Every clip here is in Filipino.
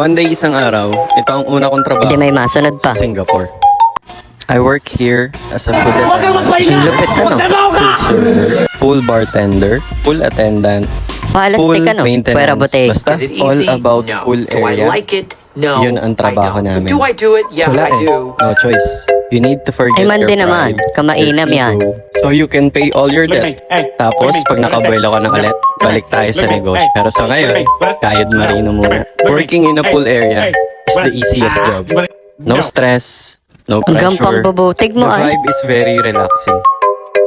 One day, isang araw, ito ang una kong trabaho Hindi may masunod pa. sa Singapore. I work here as a food attendant, lupit ka, no? food server, pool bartender, pool attendant, pool Pahalastik ka, no? Pwera maintenance. bote. Basta all about no. pool Do I area. like it? No. Yun ang trabaho I don't. namin. Do I do it? Yeah, Wala I eh. do. No choice. You need to forget Ay, man your din naman. pride, Kamainam your yan. ego, So you can pay all your debt. Tapos, pag nakabuelo ka na ulit, balik tayo sa negosyo. Pero sa ngayon, kayod marino muna. Working in a pool area is the easiest job. No stress, no Hanggang pressure. pambabutig The mo ay. vibe is very relaxing.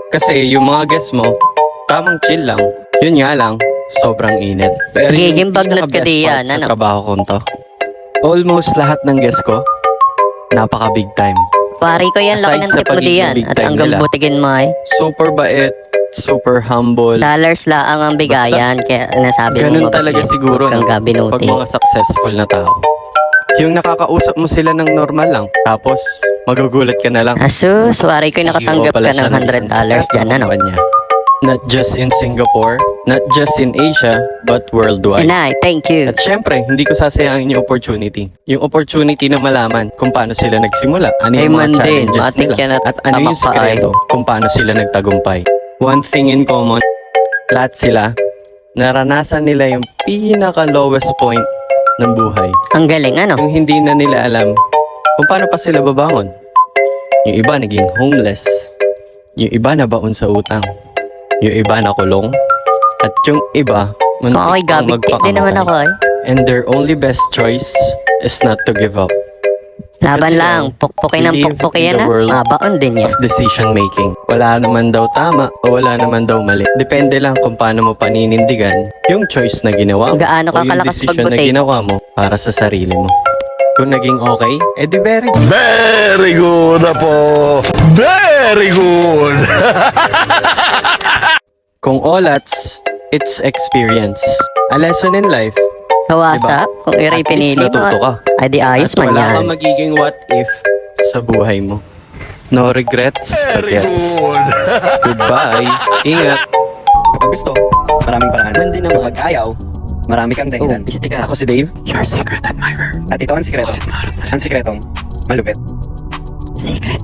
Kasi yung mga guests mo, tamang chill lang. Yun nga lang, sobrang init. Pero yung Nagiging bagnot ka pinaka-best di part yan, sa ano? trabaho kong to, almost lahat ng guests ko, napaka big time. Pari ko yan, Aside laki ng sa tip mo pagiging diyan. big At time hanggang nila. butigin mo ay. Super bait, super humble. Dollars laang ang bigayan. Kaya nasabi mo Ganun mabait. talaga siguro Huwag no, kang pag gabinuti. mga successful na tao. Yung nakakausap mo sila ng normal lang, tapos magugulat ka na lang. Asus, wari ko CEO nakatanggap ka ng isang 100 dollars dyan, ano? kumpanya. Not just in Singapore, not just in Asia, but worldwide. Inay, thank you. At syempre, hindi ko sasayangin yung opportunity. Yung opportunity na malaman kung paano sila nagsimula, ano yung mga man din. challenges nila, at ano yung sikreto kung paano sila nagtagumpay. One thing in common, lahat sila, naranasan nila yung pinaka lowest point ng buhay. Ang galing, ano? Yung hindi na nila alam kung paano pa sila babangon. Yung iba naging homeless. Yung iba nabaon sa utang. Yung iba nakulong. At yung iba, muntik ako'y pang di naman magpakamatay. ako ay. And their only best choice is not to give up. Laban Kasi lang, pukpukin ng pukpukin in yan, ha? world Mabaon din yan. Of decision making. Wala naman daw tama o wala naman daw mali. Depende lang kung paano mo paninindigan yung choice na ginawa mo. Gaano ka o yung kalakas decision na ginawa mo para sa sarili mo. Kung naging okay, edi very good. Very good na po. Very good. Kung all that's, it's experience. A lesson in life, Kawasa, kung at iray least pinili mo, natuto ka. ay di ayos At man wala yan. kang magiging what if sa buhay mo. No regrets, but Very yes. good. Goodbye. Ingat. Kapag gusto, maraming paraan. Hindi naman. Kapag ayaw, marami kang dahilan. Oh, piste ka. Ako si Dave, Your secret admirer. at ito ang sikreto. Ang sikretong malupit. Secret.